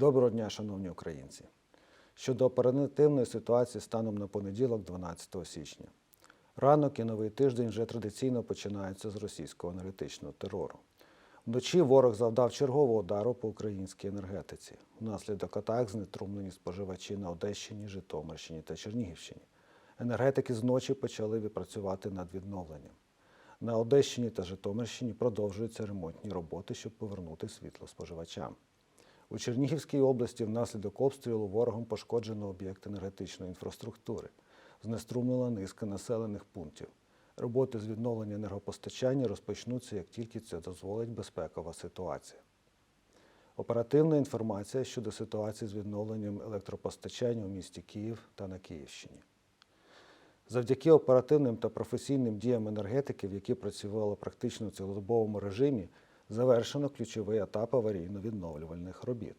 Доброго дня, шановні українці. Щодо оперативної ситуації станом на понеділок, 12 січня. Ранок і новий тиждень вже традиційно починаються з російського енергетичного терору. Вночі ворог завдав чергового удару по українській енергетиці. Внаслідок атак знетрумлені споживачі на Одещині, Житомирщині та Чернігівщині. Енергетики зночі почали відпрацювати над відновленням. На Одещині та Житомирщині продовжуються ремонтні роботи, щоб повернути світло споживачам. У Чернігівській області внаслідок обстрілу ворогом пошкоджено об'єкт енергетичної інфраструктури, знеструмлена низка населених пунктів. Роботи з відновлення енергопостачання розпочнуться, як тільки це дозволить безпекова ситуація. Оперативна інформація щодо ситуації з відновленням електропостачання у місті Київ та на Київщині. Завдяки оперативним та професійним діям енергетиків, які працювали практично в цілодобовому режимі, завершено ключовий етап аварійно-відновлювальних робіт.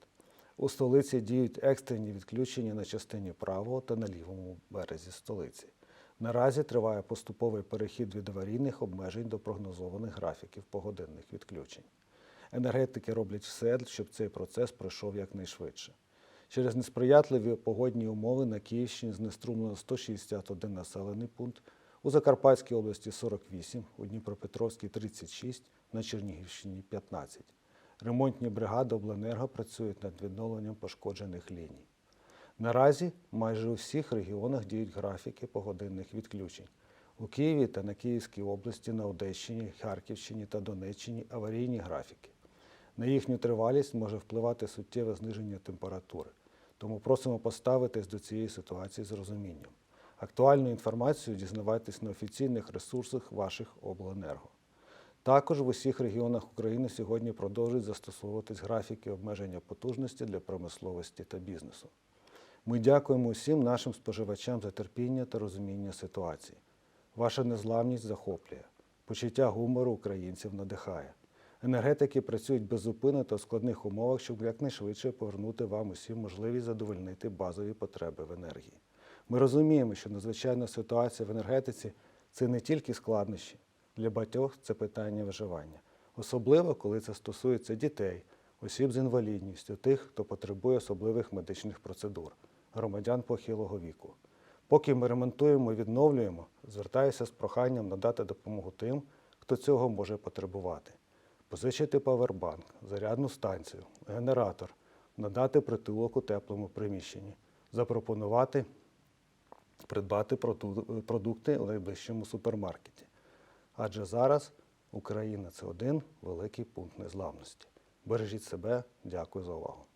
У столиці діють екстрені відключення на частині правого та на лівому березі столиці. Наразі триває поступовий перехід від аварійних обмежень до прогнозованих графіків погодинних відключень. Енергетики роблять все, щоб цей процес пройшов якнайшвидше. Через несприятливі погодні умови на Київщині знеструмлено 161 населений пункт, у Закарпатській області 48, у Дніпропетровській 36, на Чернігівщині 15. Ремонтні бригади обленерго працюють над відновленням пошкоджених ліній. Наразі майже у всіх регіонах діють графіки погодинних відключень. У Києві та на Київській області, на Одещині, Харківщині та Донеччині аварійні графіки. На їхню тривалість може впливати суттєве зниження температури. Тому просимо поставитись до цієї ситуації з розумінням. Актуальну інформацію дізнавайтесь на офіційних ресурсах ваших обленерго. Також в усіх регіонах України сьогодні продовжують застосовуватись графіки обмеження потужності для промисловості та бізнесу. Ми дякуємо усім нашим споживачам за терпіння та розуміння ситуації. Ваша незламність захоплює, почуття гумору українців надихає. Енергетики працюють беззупинно та в складних умовах, щоб якнайшвидше повернути вам усім можливість задовольнити базові потреби в енергії. Ми розуміємо, що надзвичайна ситуація в енергетиці це не тільки складнощі, для багатьох це питання виживання, особливо коли це стосується дітей, осіб з інвалідністю, тих, хто потребує особливих медичних процедур, громадян похилого віку. Поки ми ремонтуємо і відновлюємо, звертаюся з проханням надати допомогу тим, хто цього може потребувати. Позичити павербанк, зарядну станцію, генератор, надати притулок у теплому приміщенні, запропонувати придбати продукти у найближчому супермаркеті. Адже зараз Україна це один великий пункт незламності. Бережіть себе, дякую за увагу.